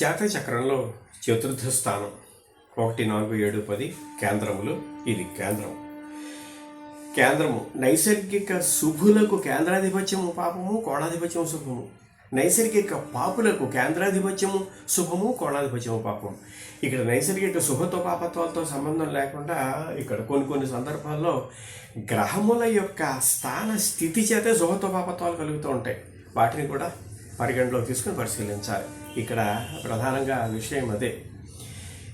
జాతక చక్రంలో చతుర్థ స్థానం ఒకటి నాలుగు ఏడు పది కేంద్రములు. ఇది కేంద్రం. కేంద్రము. నైసర్గిక శుభులకు కేంద్రాధిపత్యము పాపము కోణాధిపత్యము శుభము. నైసర్గిక పాపులకు కేంద్రాధిపత్యము శుభము కోణాధిపత్యము పాపము. ఇక్కడ నైసర్గిక శుభతో పాపత్వాలతో సంబంధం లేకుండా ఇక్కడ కొన్ని కొన్ని సందర్భాల్లో గ్రహముల యొక్క స్థాన స్థితి చేతే శుభతో పాపత్వాలు కలుగుతూ ఉంటాయి. వాటిని కూడా పరిగణలో తీసుకుని పరిశీలించాలి. ఇక్కడ ప్రధానంగా విషయం అదే.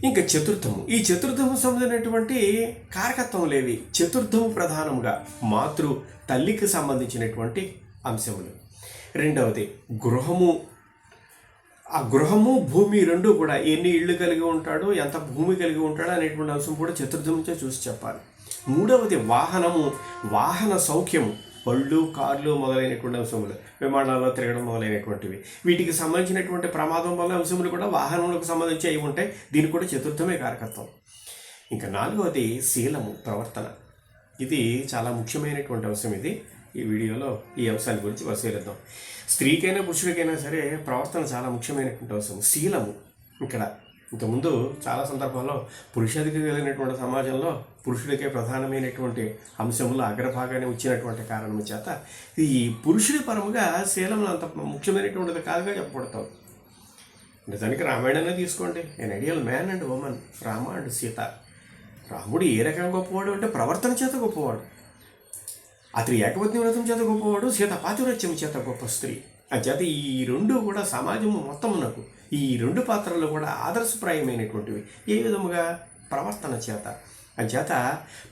ఇంకా చతుర్థము. ఈ చతుర్థము సంబంధించినటువంటి కారకత్వములేవి చతుర్థము ప్రధానంగా మాతృ తల్లికి సంబంధించినటువంటి అంశములు. రెండవది గృహము. ఆ గృహము భూమి రెండు కూడా ఎన్ని ఇళ్ళు కలిగి ఉంటాడో ఎంత భూమి కలిగి ఉంటాడో అనేటువంటి అంశం కూడా చతుర్థం నుంచే చూసి చెప్పాలి. మూడవది వాహనము. వాహన సౌఖ్యము. బళ్ళు కార్లు మొదలైనటువంటి అంశములు విమానాల్లో తిరగడం మొదలైనటువంటివి. వీటికి సంబంధించినటువంటి ప్రమాదం వల్ల అంశములు కూడా వాహనములకు సంబంధించి అయి ఉంటాయి. దీనికి కూడా చతుర్థమే కారకత్వం. ఇంకా నాలుగవది శీలము ప్రవర్తన. ఇది చాలా ముఖ్యమైనటువంటి అంశం ఇది. ఈ వీడియోలో ఈ అంశాల గురించి పరిశీలిద్దాం. స్త్రీకైనా పురుషుడికైనా సరే ప్రవర్తన చాలా ముఖ్యమైనటువంటి అంశం. శీలము ఇక్కడ ఇంతకుముందు చాలా సందర్భాల్లో పురుషాధికి కలిగినటువంటి సమాజంలో పురుషుడికే ప్రధానమైనటువంటి అంశములు అగ్రభాగాన్ని వచ్చినటువంటి కారణం చేత ఈ పురుషుడి పరముగా శీలములు అంత ముఖ్యమైనటువంటిది కాదుగా చెప్పబడతాం నిజానికి రామాయణమే తీసుకోండి. An ideal man and women Rama and Sita రాముడు ఏ రకంగా గొప్పవాడు అంటే ప్రవర్తన చేత గొప్పవాడు. అతని ఏకపత్ని వ్రతం చేత గొప్పవాడు సీత పాతివ్రత్యం చేత గొప్ప స్త్రీ. చేత ఈ రెండు కూడా సమాజము నాకు ఈ రెండు పాత్రలు కూడా ఆదర్శప్రాయమైనటువంటివి. ఏ విధముగా? ప్రవర్తన చేత. చేత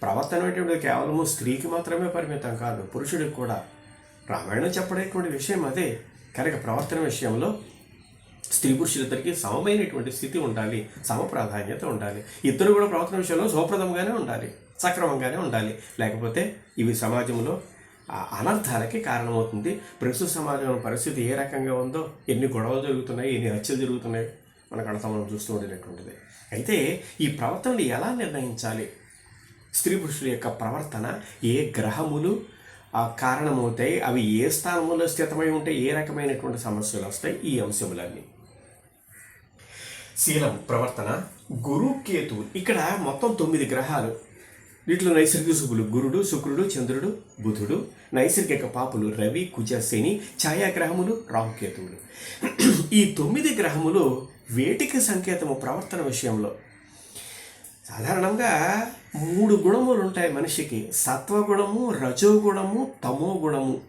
ప్రవర్తన అనేటువంటిది కేవలము స్త్రీకి మాత్రమే పరిమితం కాదు పురుషుడికి కూడా. రామాయణం చెప్పడేటువంటి విషయం అదే. కనుక ప్రవర్తన విషయంలో స్త్రీ పురుషులిద్దరికి సమమైనటువంటి స్థితి ఉండాలి సమ ప్రాధాన్యత ఉండాలి. ఇద్దరు కూడా ప్రవర్తన విషయంలో సౌప్రదంగానే ఉండాలి సక్రమంగానే ఉండాలి. లేకపోతే ఇవి సమాజంలో అనర్థాలకి కారణమవుతుంది. ప్రస్తుత సమాజంలో పరిస్థితి ఏ రకంగా ఉందో ఎన్ని గొడవలు జరుగుతున్నాయి ఎన్ని హత్యలు జరుగుతున్నాయి మనకు అంతా మనం చూస్తూ ఉండేటటువంటిది. అయితే ఈ ప్రవర్తనని ఎలా నిర్ణయించాలి? స్త్రీ పురుషుల యొక్క ప్రవర్తన ఏ గ్రహములు కారణమవుతాయి అవి ఏ స్థానంలో స్థితమై ఉంటే ఏ రకమైనటువంటి సమస్యలు వస్తాయి? ఈ అంశములన్నీ. శీలం ప్రవర్తన గురు కేతువు ఇక్కడ మొత్తం తొమ్మిది గ్రహాలు. వీటిలో నైసర్గిక శుభులు గురుడు శుక్రుడు చంద్రుడు బుధుడు నైసర్గిక పాపులు రవి కుజ శని ఛాయాగ్రహములు రాహుకేతువులు. ఈ తొమ్మిది గ్రహములు వేటికి సంకేతము ప్రవర్తన విషయంలో? సాధారణంగా మూడు గుణములు ఉంటాయి మనిషికి. సత్వగుణము రజోగుణము తమో గుణము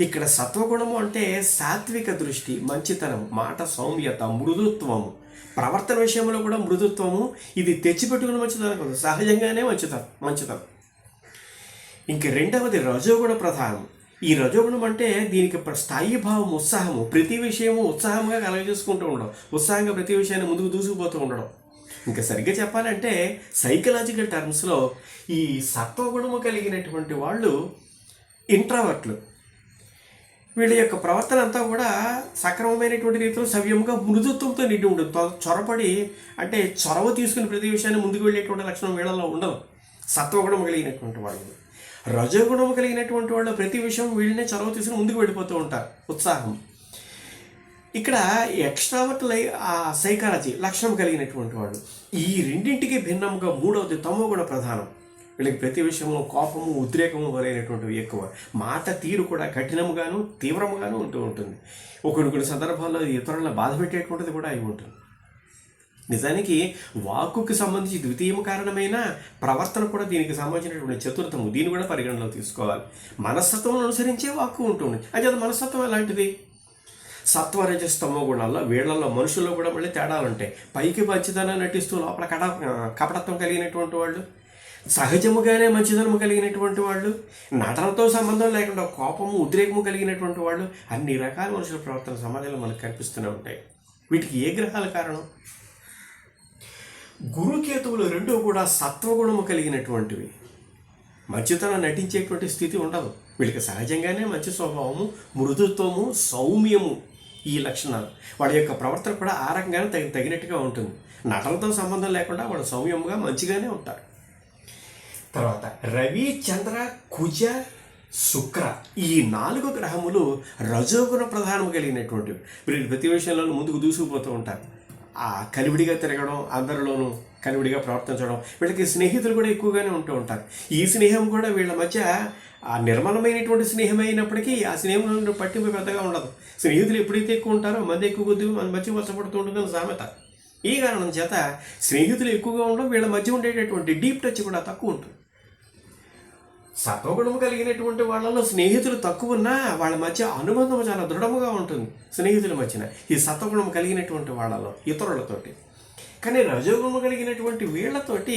ఇక్కడ సత్వగుణము అంటే సాత్విక దృష్టి మంచితనం మాట సౌమ్యత మృదుత్వము. ప్రవర్తన విషయంలో కూడా మృదుత్వము ఇది తెచ్చిపెట్టుకుని మంచితనం కాదు సహజంగానే మంచితనం మంచితనం. ఇంక రెండవది రజోగుణ ప్రధానం. ఈ రజోగుణం అంటే దీనికి స్థాయి భావం ఉత్సాహము ప్రతి విషయము ఉత్సాహంగా కలగజేసుకుంటూ ఉండడం ఉత్సాహంగా ప్రతి విషయాన్ని ముందుకు దూసుకుపోతూ ఉండడం. ఇంకా సరిగ్గా చెప్పాలంటే సైకలాజికల్ టర్మ్స్లో ఈ సత్వగుణము కలిగినటువంటి వాళ్ళు ఇంట్రావర్ట్లు. వీళ్ళ యొక్క ప్రవర్తన అంతా కూడా సక్రమమైనటువంటి రీతిలో సవ్యంగా మృదుత్వంతో నిండి ఉండదు. చొరపడి అంటే చొరవ తీసుకుని ప్రతి విషయాన్ని ముందుకు వెళ్ళేటువంటి లక్షణం వీళ్ళలో ఉండదు. సత్వగుణం కలిగినటువంటి వాళ్ళు. రజోగుణం కలిగినటువంటి వాళ్ళు ప్రతి విషయం వీళ్ళనే చొరవ తీసుకుని ముందుకు వెళ్ళిపోతూ ఉంటారు. ఉత్సాహం. ఇక్కడ ఎక్స్ట్రావర్ట్ లై ఆ సైకాలజీ లక్షణం కలిగినటువంటి వాళ్ళు. ఈ రెండింటికి భిన్నంగా మూడవది తమో కూడా ప్రధానం. వీళ్ళకి ప్రతి విషయంలో కోపము ఉద్రేకము మొదలైనటువంటివి ఎక్కువ. మాట తీరు కూడా కఠినముగాను తీవ్రముగాను ఉంటూ ఉంటుంది. కొన్ని కొన్ని సందర్భాల్లో ఇతరులను బాధ పెట్టేటువంటిది కూడా అయి ఉంటుంది. నిజానికి వాక్కుకి సంబంధించి ద్వితీయము కారణమైన ప్రవర్తన కూడా దీనికి సంబంధించినటువంటి చతుర్థము దీన్ని కూడా పరిగణలో తీసుకోవాలి. మనస్తత్వం అనుసరించే వాక్కు ఉంటుంది. అది అది మనస్తత్వం ఎలాంటిది? సత్వరజస్తమ గుణాల్లో వీళ్ళల్లో మనుషుల్లో కూడా మళ్ళీ తేడాలు ఉంటాయి పైకి మంచిదనం నటిస్తూ లోపల కడ కపటత్వం కలిగినటువంటి వాళ్ళు సహజముగానే మంచిదనము కలిగినటువంటి వాళ్ళు నటనతో సంబంధం లేకుండా కోపము ఉద్రేకము కలిగినటువంటి వాళ్ళు అన్ని రకాల మనుషుల ప్రవర్తన సమాజంలో మనకు కనిపిస్తూనే ఉంటాయి. వీటికి ఏ గ్రహాల కారణం? గురుకేతువులు రెండూ కూడా సత్వగుణము కలిగినటువంటివి. మంచితనం నటించేటువంటి స్థితి ఉండదు. వీళ్ళకి సహజంగానే మంచి స్వభావము మృదుత్వము సౌమ్యము ఈ లక్షణాలు. వాళ్ళ యొక్క ప్రవర్తన కూడా ఆ రకంగానే తగినట్టుగా ఉంటుంది. నటనతో సంబంధం లేకుండా వాళ్ళు సౌమ్యంగా మంచిగానే ఉంటారు. తర్వాత రవి చంద్ర కుజ శుక్ర ఈ నాలుగు గ్రహములు రజోగుణ ప్రధానం కలిగినటువంటివి. వీళ్ళు ప్రతి విషయంలోనూ ముందుకు దూసుకుపోతూ ఉంటారు. ఆ కలివిడిగా తిరగడం అందరిలోనూ కలివిడిగా ప్రవర్తించడం వీళ్ళకి స్నేహితులు కూడా ఎక్కువగానే ఉంటూ ఉంటారు. ఈ స్నేహం కూడా వీళ్ళ మధ్య ఆ నిర్మలమైనటువంటి స్నేహం అయినప్పటికీ ఆ స్నేహం పట్టింపు పెద్దగా ఉండదు. స్నేహితులు ఎప్పుడైతే ఎక్కువ ఉంటారో మంది ఎక్కువ కొద్ది మన మధ్య వసపడుతూ ఉంటుందని సామెత. ఈ కారణం చేత స్నేహితులు ఎక్కువగా ఉండడం వీళ్ళ మధ్య ఉండేటటువంటి డీప్ టచ్ కూడా తక్కువ ఉంటుంది. సత్వగుణం కలిగినటువంటి వాళ్ళలో స్నేహితులు తక్కువ ఉన్నా వాళ్ళ మధ్య అనుబంధం చాలా దృఢముగా ఉంటుంది స్నేహితుల మధ్యన. ఈ సత్వగుణం కలిగినటువంటి వాళ్ళలో ఇతరులతోటి. కానీ రజోగుణం కలిగినటువంటి వీళ్ళతోటి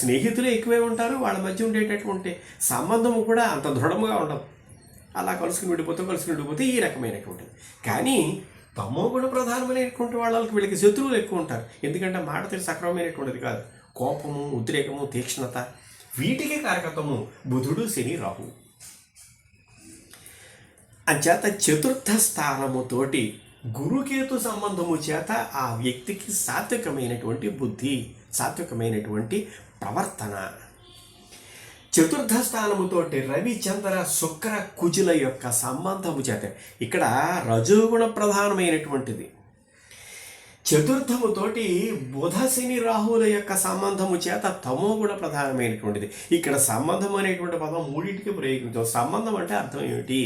స్నేహితులు ఎక్కువే ఉంటారు వాళ్ళ మధ్య ఉండేటటువంటి సంబంధము కూడా అంత దృఢముగా ఉండదు. అలా కలుసుకుని విడిపోతే కలుసుకుని విడిపోతే ఈ రకమైనటువంటిది. కానీ తమో గుణ ప్రధానమైనటువంటి వాళ్ళకి వీళ్ళకి శత్రువులు ఎక్కువ ఉంటారు. ఎందుకంటే మాట తెలిసి సక్రమమైనటువంటిది కాదు. కోపము ఉద్రేకము తీక్ష్ణత వీటికి కారకత్వము బుధుడు శని రాహు. అంచేత చతుర్థ స్థానముతోటి గురుకేతు సంబంధము చేత ఆ వ్యక్తికి సాత్వికమైనటువంటి బుద్ధి సాత్వికమైనటువంటి ప్రవర్తన. చతుర్థ స్థానముతోటి రవి చంద్ర శుక్ర కుజుల యొక్క సంబంధము చేత ఇక్కడ రజోగుణ ప్రధానమైనటువంటిది. చతుర్థముతోటి బుధ శని రాహుల యొక్క సంబంధము చేత తమో కూడా ప్రధానమైనటువంటిది. ఇక్కడ సంబంధం అనేటువంటి పదం మూడింటికి ప్రయోగించాం. సంబంధం అంటే అర్థం ఏమిటి?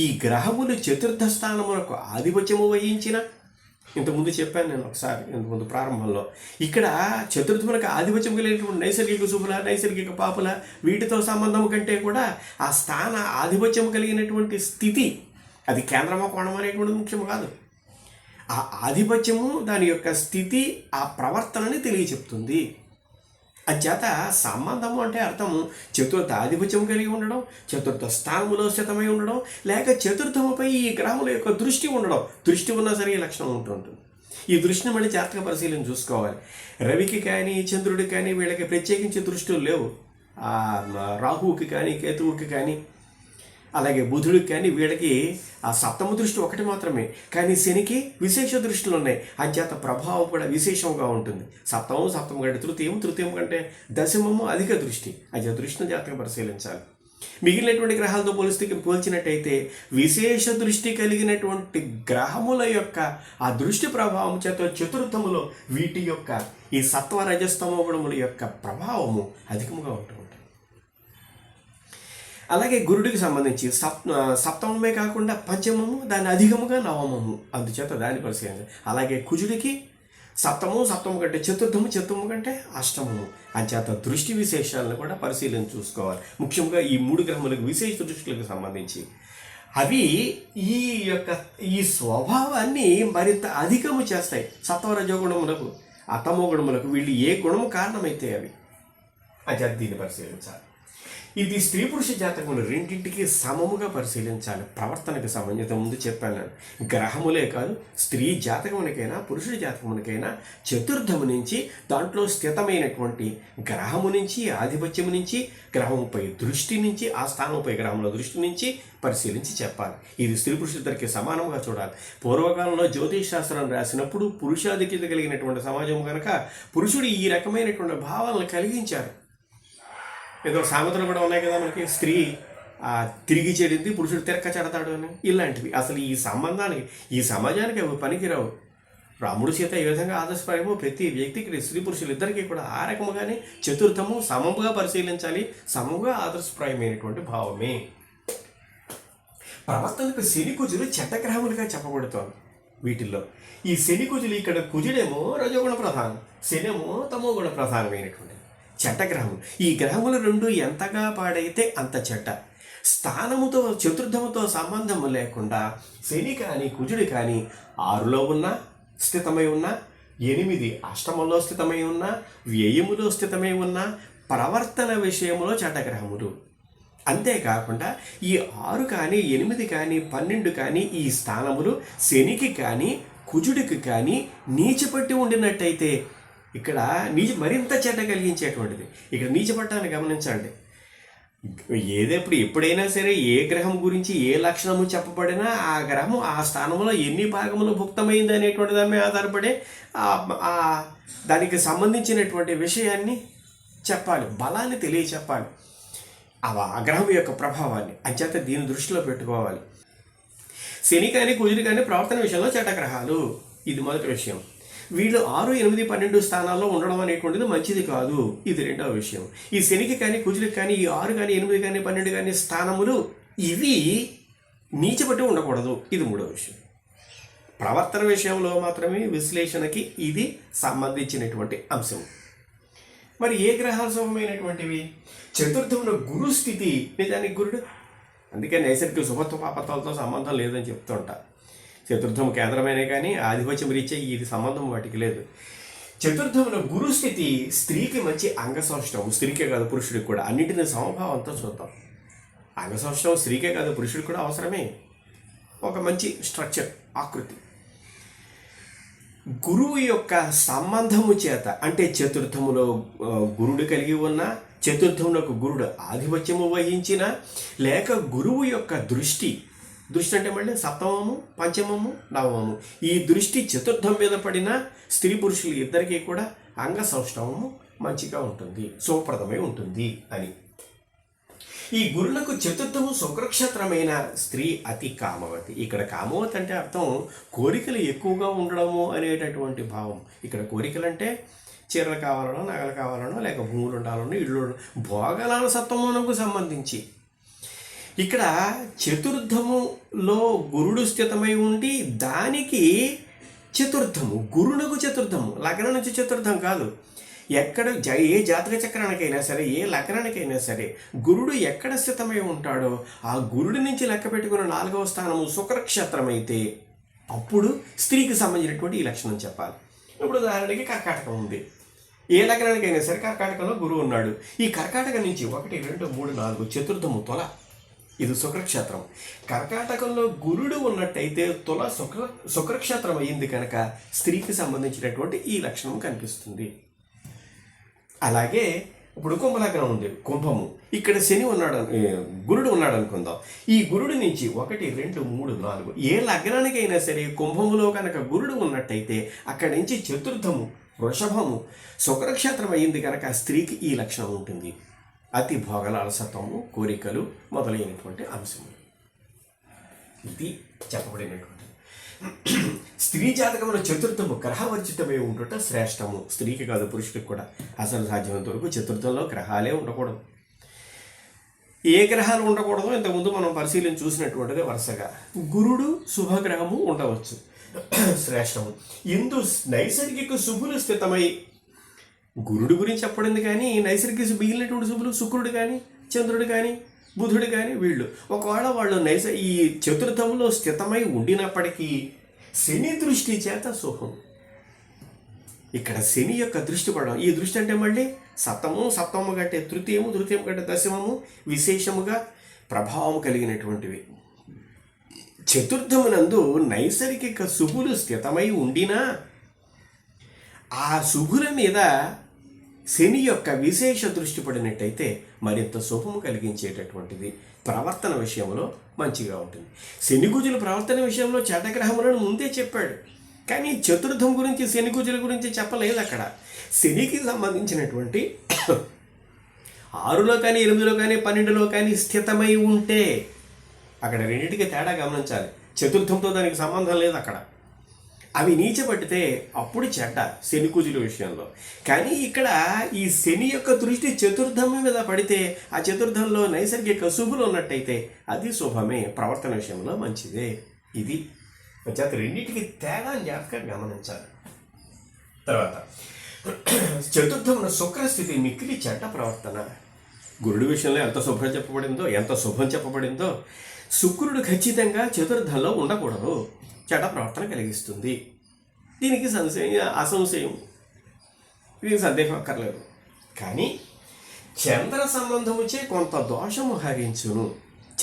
ఈ గ్రహములు చతుర్థ స్థానములకు ఆధిపత్యము వహించిన ఇంతకుముందు చెప్పాను నేను ఒకసారి ఇంతకుముందు ప్రారంభంలో. ఇక్కడ చతుర్థములకు ఆధిపత్యం కలిగినటువంటి నైసర్గిక శుభుల నైసర్గిక పాపుల వీటితో సంబంధం కంటే కూడా ఆ స్థాన ఆధిపత్యం కలిగినటువంటి స్థితి అది కేంద్రమా కోణం అనేటువంటిది ముఖ్యం కాదు. ఆ ఆధిపత్యము దాని యొక్క స్థితి ఆ ప్రవర్తనని తెలియచెప్తుంది. అచేత సంబంధము అంటే అర్థము చతుర్థ ఆధిపత్యం కలిగి ఉండడం చతుర్థ స్థానములో స్థితమై ఉండడం లేక చతుర్థముపై ఈ గ్రహముల యొక్క దృష్టి ఉండడం. దృష్టి ఉన్నా సరే ఈ లక్షణం ఉంటుంటుంది ఈ దృష్టిని మళ్ళీ జాతక పరిశీలన చూసుకోవాలి. రవికి కానీ చంద్రుడికి కానీ వీళ్ళకి ప్రత్యేకించి దృష్టిలు లేవు. రాహువుకి కానీ కేతువుకి కానీ అలాగే బుధుడికి కానీ వీళ్ళకి ఆ సప్తమ దృష్టి ఒకటి మాత్రమే. కానీ శనికి విశేష దృష్టిలు ఉన్నాయి. అంచేత ప్రభావం కూడా విశేషంగా ఉంటుంది. సప్తమం సప్తమ కంటే తృతీయం తృతీయం కంటే దశమము అధిక దృష్టి. అంచేత దృష్టిని జాతకం పరిశీలించాలి. మిగిలినటువంటి గ్రహాలతో పోలిస్తే పోల్చినట్టయితే విశేష దృష్టి కలిగినటువంటి గ్రహముల యొక్క ఆ దృష్టి ప్రభావం చేత చతుర్థములో వీటి యొక్క ఈ సత్వ రజస్తమగుణముల యొక్క ప్రభావము అధికముగా ఉంటుంది. అలాగే గురుడికి సంబంధించి సప్ సప్తమమే కాకుండా పంచమము దాని అధికముగా నవమము అందుచేత దాన్ని పరిశీలించాలి అలాగే కుజుడికి సప్తము సప్తము కంటే చతుర్థము చతుర్థము కంటే అష్టమము అంచేత దృష్టి విశేషాలను కూడా పరిశీలన చూసుకోవాలి. ముఖ్యంగా ఈ మూడు గ్రహములకు విశేష దృష్టిలకు సంబంధించి. అవి ఈ యొక్క ఈ స్వభావాన్ని మరింత అధికము చేస్తాయి. సత్వరజోగుణములకు అతమోగుణములకు వీళ్ళు ఏ గుణము కారణమైతే అవి? అంచేత దీన్ని పరిశీలించాలి. ఇది స్త్రీ పురుష జాతకములు రెండింటికి సమముగా పరిశీలించాలి. ప్రవర్తనకు సమంజత ముందు చెప్పాను నేను. గ్రహములే కాదు స్త్రీ జాతకమునికైనా పురుషుడి జాతకమునికైనా చతుర్థము నుంచి దాంట్లో స్థితమైనటువంటి గ్రహము నుంచి ఆధిపత్యము నుంచి గ్రహముపై దృష్టి నుంచి ఆ స్థానంపై గ్రహముల దృష్టి నుంచి పరిశీలించి చెప్పాలి. ఇది స్త్రీ పురుషులిద్దరికి సమానంగా చూడాలి. పూర్వకాలంలో జ్యోతిష్ శాస్త్రం రాసినప్పుడు పురుషాధిక్యత కలిగినటువంటి సమాజం కనుక పురుషుడు ఈ రకమైనటువంటి భావాలను కలిగించారు ఏదో సామెతలు కూడా ఉన్నాయి కదా మనకి. స్త్రీ తిరిగి చెడింది పురుషుడు తిరక్క చెడతాడు అని. ఇలాంటివి. అసలు ఈ సంబంధానికి ఈ సమాజానికి అవి పనికిరావు. రాముడు సీత ఏ విధంగా ఆదర్శపడమో ప్రతి వ్యక్తికి స్త్రీ పురుషులు ఇద్దరికీ కూడా ఆ రకముగానే చతుర్థము సమముగా పరిశీలించాలి. సమముగా ఆదర్శప్రాయమైనటువంటి భావమే. ప్రవర్తనకు శని కుజులు చెడ్డగ్రహములుగా చెప్పబడుతోంది వీటిల్లో. ఈ శని కుజులు ఇక్కడ కుజుడేమో రజోగుణ ప్రధానం శనేమో తమో ప్రధానమైనటువంటిది ప్రధానమైనటువంటి ఈ గ్రహములు రెండు ఎంతగా పాడైతే అంత చెడ్డ. స్థానముతో చతుర్థముతో సంబంధం లేకుండా శని కానీ కుజుడు కానీ ఆరులో ఉన్న స్థితమై ఉన్న ఎనిమిది అష్టమంలో స్థితమై ఉన్న వ్యయములో స్థితమై ఉన్న ప్రవర్తన విషయంలో చెడ్డగ్రహములు అంతేకాకుండా ఈ ఆరు కానీ ఎనిమిది కానీ పన్నెండు కానీ ఈ స్థానములు శనికి కానీ కుజుడికి కానీ నీచిపట్టి ఉండినట్టయితే ఇక్కడ నీచ మరింత చెడ్డ కలిగించేటువంటిది. ఇక్కడ నీచపట్టాన్ని గమనించండి. ఏదెప్పుడు ఎప్పుడైనా సరే ఏ గ్రహం గురించి ఏ లక్షణము చెప్పబడినా ఆ గ్రహం ఆ స్థానంలో ఎన్ని భాగములు భుక్తమైంది అనేటువంటి దాని మీద ఆధారపడి దానికి సంబంధించినటువంటి విషయాన్ని చెప్పాలి. బలాన్ని తెలియచెప్పాలి. ఆ గ్రహం యొక్క ప్రభావాన్ని. అంచేత దీన్ని దృష్టిలో పెట్టుకోవాలి. శని కానీ కుజుడు కానీ ప్రవర్తన విషయంలో చటగ్రహాలు ఇది మొదటి విషయం. వీళ్ళు ఆరు ఎనిమిది పన్నెండు స్థానాల్లో ఉండడం అనేటువంటిది మంచిది కాదు. ఇది రెండవ విషయం. ఈ శనికి కానీ కుజులకు కానీ ఈ ఆరు కానీ ఎనిమిది కానీ పన్నెండు కానీ స్థానములు ఇవి నీచబట్టి ఉండకూడదు. ఇది మూడవ విషయం. ప్రవర్తన విషయంలో మాత్రమే విశ్లేషణకి ఇది సంబంధించినటువంటి అంశం. మరి ఏ గ్రహాలు శుభమైనటువంటివి చతుర్థమున గురు స్థితి నిజానికి గురుడు? అందుకే నైసర్గిక శుభత్వ పాపత్వాలతో సంబంధం లేదని చెప్తుంటా. చతుర్థం కేంద్రమైనే కానీ ఆధిపత్యం రీత్యా ఇది సంబంధం వాటికి లేదు. చతుర్థమున గురు స్థితి స్త్రీకి మంచి అంగసౌష్టం స్త్రీకే కాదు పురుషుడికి కూడా. అన్నింటినీ సమభావంతో చూద్దాం. అంగసౌష్టం స్త్రీకే కాదు పురుషుడికి కూడా అవసరమే. ఒక మంచి స్ట్రక్చర్ ఆకృతి. గురువు యొక్క సంబంధము చేత అంటే చతుర్థములో గురుడు కలిగి ఉన్న చతుర్థములకు గురుడు ఆధిపత్యము వహించిన లేక గురువు యొక్క దృష్టి దృష్టి అంటే మళ్ళీ సప్తమము పంచమము నవమము. ఈ దృష్టి చతుర్థం మీద పడిన స్త్రీ పురుషులు ఇద్దరికీ కూడా అంగ సౌష్ఠవము మంచిగా ఉంటుంది శుభప్రదమై ఉంటుంది అని. ఈ గురులకు చతుర్థము శుక్రక్షేత్రమైన స్త్రీ అతి కామవతి. ఇక్కడ కామవతి అంటే అర్థం కోరికలు ఎక్కువగా ఉండడము అనేటటువంటి భావం. ఇక్కడ కోరికలు అంటే చీరలు కావాలనో నగలు కావాలనో లేక భూములు ఉండాలనో ఇళ్ళు భోగలాల సత్వమునకు సంబంధించి. ఇక్కడ చతుర్థములో గురుడు స్థితమై ఉండి దానికి చతుర్థము గురునకు చతుర్థము లగ్నం నుంచి చతుర్థం కాదు. ఎక్కడ జ ఏ జాతక చక్రానికైనా సరే ఏ లగ్నానికైనా సరే గురుడు ఎక్కడ స్థితమై ఉంటాడో ఆ గురుడి నుంచి లెక్క పెట్టుకున్న నాలుగవ స్థానము శుక్రక్షేత్రం అయితే అప్పుడు స్త్రీకి సంబంధించినటువంటి ఈ లక్షణం చెప్పాలి. ఇప్పుడు ఉదాహరణకి కర్కాటకం ఉంది. ఏ లగ్నానికైనా సరే కర్కాటకంలో గురువు ఉన్నాడు. ఈ కర్కాటక నుంచి ఒకటి రెండు మూడు నాలుగు చతుర్థము తొల ఇది శుక్రక్షేత్రం. కర్కాటకంలో గురుడు ఉన్నట్టయితే తుల శుక్ర శుక్రక్షేత్రం అయింది కనుక స్త్రీకి సంబంధించినటువంటి ఈ లక్షణం కనిపిస్తుంది. అలాగే ఇప్పుడు కుంభలగ్నం ఉంది కుంభము. ఇక్కడ శని ఉన్నాడు గురుడు ఉన్నాడు అనుకుందాం. ఈ గురుడు నుంచి ఒకటి రెండు మూడు నాలుగు ఏ లగ్నానికైనా సరే కుంభములో కనుక గురుడు ఉన్నట్టయితే అక్కడి నుంచి చతుర్థము వృషభము శుక్రక్షేత్రం అయింది కనుక స్త్రీకి ఈ లక్షణం ఉంటుంది. అతి భోగల అలసత్వము కోరికలు మొదలైనటువంటి అంశములు. ఇది చెప్పబడినటువంటి స్త్రీ జాతకంలో చతుర్థము గ్రహవర్జితమై ఉండుట శ్రేష్టము. స్త్రీకి కాదు పురుషుడికి కూడా అసలు సాధ్యమైనంత వరకు చతుర్థంలో గ్రహాలే ఉండకూడదు. ఏ గ్రహాలు ఉండకూడదు ఇంతకుముందు మనం పరిశీలన చూసినటువంటిది వరుసగా. గురుడు శుభగ్రహము ఉండవచ్చు. శ్రేష్టము. ఇందు నైసర్గిక శుభులు స్థితమై గురుడు గురించి చెప్పడింది కానీ నైసర్గిక మిగిలినటువంటి శుభులు శుక్రుడు కానీ చంద్రుడు కానీ బుధుడు కానీ వీళ్ళు. ఒకవేళ వాళ్ళు నైస ఈ చతుర్థంలో స్థితమై ఉండినప్పటికీ శని దృష్టి చేత శుభం. ఇక్కడ శని యొక్క దృష్టి పడడం. ఈ దృష్టి అంటే మళ్ళీ సప్తము సప్తము కంటే తృతీయము తృతీయం కంటే దశమము విశేషముగా ప్రభావం కలిగినటువంటివి. చతుర్థమునందు నైసర్గిక శుభులు స్థితమై ఉండినా ఆ శుభుల మీద శని యొక్క విశేష దృష్టి పడినట్టయితే మరింత శుభము కలిగించేటటువంటిది ప్రవర్తన విషయంలో మంచిగా ఉంటుంది. శని ప్రవర్తన విషయంలో చేతగ్రహములను ముందే చెప్పాడు. కానీ చతుర్థం గురించి శని కుజుల గురించి చెప్పలేదు అక్కడ. శనికి సంబంధించినటువంటి ఆరులో కానీ ఎనిమిదిలో కానీ పన్నెండులో కానీ స్థితమై ఉంటే అక్కడ రెండింటికి తేడా గమనించాలి. చతుర్థంతో దానికి సంబంధం లేదు అక్కడ. అవి నీచబడితే అప్పుడు చెడ్డ శనికుజుల విషయంలో. కానీ ఇక్కడ ఈ శని యొక్క దృష్టి చతుర్థం మీద పడితే ఆ చతుర్థంలో నైసర్గిక శుభులు ఉన్నట్టయితే అది శుభమే. ప్రవర్తన విషయంలో మంచిదే. ఇది చేత రెండింటికి తేడా జాగ్రత్తగా గమనించాలి. తర్వాత చతుర్థమున శుక్రస్థితి మిక్కిలి చెడ్డ ప్రవర్తన. గురుడు విషయంలో ఎంత శుభ్రం చెప్పబడిందో ఎంత శుభం చెప్పబడిందో శుక్రుడు ఖచ్చితంగా చతుర్థంలో ఉండకూడదు. చెడ ప్రవర్తన కలిగిస్తుంది. దీనికి సంశయం అసంశయం. దీనికి సందేహం అక్కర్లేదు. కానీ చంద్ర సంబంధముచే కొంత దోషము హరించును.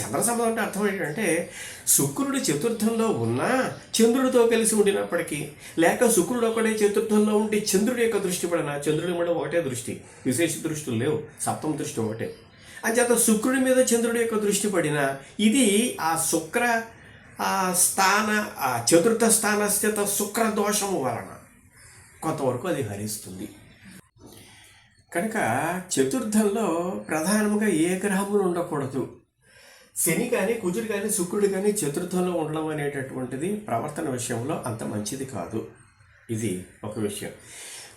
చంద్ర సంబంధం అంటే అర్థం ఏంటంటే శుక్రుడు చతుర్థంలో ఉన్నా చంద్రుడితో కలిసి ఉండినప్పటికీ లేక శుక్రుడు ఒకటే చతుర్థంలో ఉండి చంద్రుడి యొక్క దృష్టి పడినా చంద్రుడి మీద ఒకటే దృష్టి. విశేష దృష్టులు లేవు సప్తమ దృష్టి ఒకటే. అంచేత శుక్రుడి మీద చంద్రుడి యొక్క దృష్టి పడినా ఇది ఆ శుక్ర స్థాన ఆ చతుర్థ స్థానస్థిత శుక్రదోషము వలన కొంతవరకు అది హరిస్తుంది. కనుక చతుర్థంలో ప్రధానంగా ఏ గ్రహములు ఉండకూడదు. శని కానీ కుజుడు కానీ శుక్రుడు కానీ చతుర్థంలో ఉండడం అనేటటువంటిది ప్రవర్తన విషయంలో అంత మంచిది కాదు. ఇది ఒక విషయం.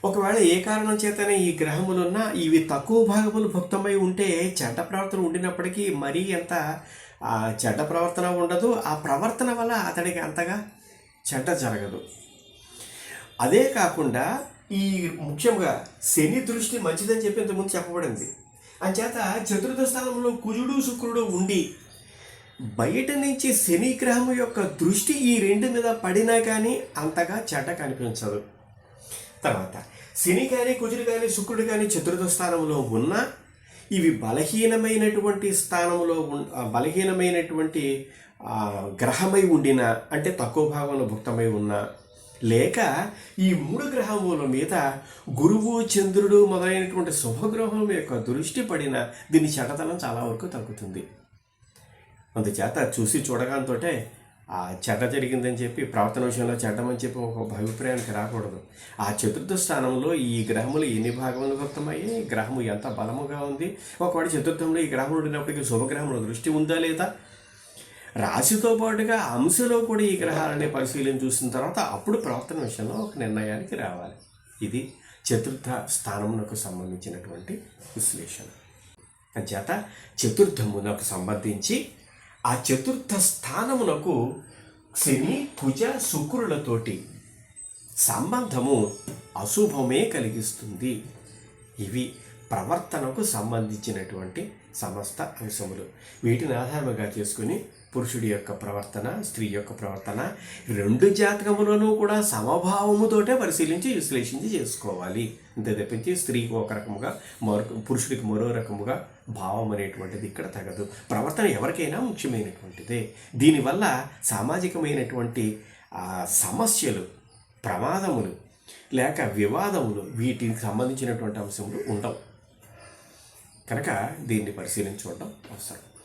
ఒకవేళ ఏ కారణం చేతనే ఈ గ్రహములున్నా ఇవి తక్కువ భాగములు భుక్తమై ఉంటే చెడ్డ ప్రవర్తన ఉండినప్పటికీ మరీ ఎంత ఆ చెడ్డ ప్రవర్తన ఉండదు ఆ ప్రవర్తన వల్ల అతడికి అంతగా చెడ్డ జరగదు. అదే కాకుండా ఈ ముఖ్యంగా శని దృష్టి మంచిదని చెప్పి ఇంతకుముందు చెప్పబడింది. అంచేత చతుర్థ స్థానంలో కుజుడు శుక్రుడు ఉండి బయట నుంచి శని గ్రహం యొక్క దృష్టి ఈ రెండు మీద పడినా కానీ అంతగా చెడ్డ కనిపించదు. తర్వాత శని కానీ కుజుడు కానీ శుక్రుడు కానీ చతుర్థ స్థానంలో ఉన్నా ఇవి బలహీనమైనటువంటి స్థానంలో బలహీనమైనటువంటి గ్రహమై ఉండిన అంటే తక్కువ భాగంలో భుక్తమై ఉన్న లేక ఈ మూడు గ్రహముల మీద గురువు చంద్రుడు మొదలైనటువంటి శుభగ్రహం యొక్క దృష్టి పడిన దీని చెడతనం చాలా వరకు తగ్గుతుంది. అందుచేత చూసి చూడగానే చెడ్డ జరిగిందని చెప్పి ప్రవర్తన విషయంలో చెడ్డమని చెప్పి ఒక అభిప్రాయానికి రాకూడదు. ఆ చతుర్థ స్థానంలో ఈ గ్రహములు ఎన్ని భాగములు వ్యక్తమయ్యి గ్రహము ఎంత బలముగా ఉంది? ఒకవేళ చతుర్థంలో ఈ గ్రహములు ఉండినప్పటికీ శుభగ్రహముల దృష్టి ఉందా లేదా? రాశితో పాటుగా అంశలో కూడా ఈ గ్రహాలని పరిశీలన చూసిన తర్వాత అప్పుడు ప్రవర్తన విషయంలో ఒక నిర్ణయానికి రావాలి. ఇది చతుర్థ స్థానమునకు సంబంధించినటువంటి విశ్లేషణ. అంచేత చతుర్థమునకు సంబంధించి ఆ చతుర్థ స్థానమునకు శని కుజ శుక్రులతోటి సంబంధము అశుభమే కలిగిస్తుంది. ఇవి ప్రవర్తనకు సంబంధించినటువంటి సమస్త అంశములు. వీటిని ఆధారంగా చేసుకుని పురుషుడి యొక్క ప్రవర్తన స్త్రీ యొక్క ప్రవర్తన రెండు జాతకములను కూడా సమభావముతోటే పరిశీలించి విశ్లేషించి చేసుకోవాలి. అంతే తప్పించి స్త్రీకి ఒక రకముగా మరొక పురుషుడికి మరో రకముగా భావం అనేటువంటిది ఇక్కడ తగదు. ప్రవర్తన ఎవరికైనా ముఖ్యమైనటువంటిదే. దీనివల్ల సామాజికమైనటువంటి సమస్యలు ప్రమాదములు లేక వివాదములు వీటికి సంబంధించినటువంటి అంశములు ఉండవు. కనుక దీన్ని పరిశీలించి చూడడం అవసరం.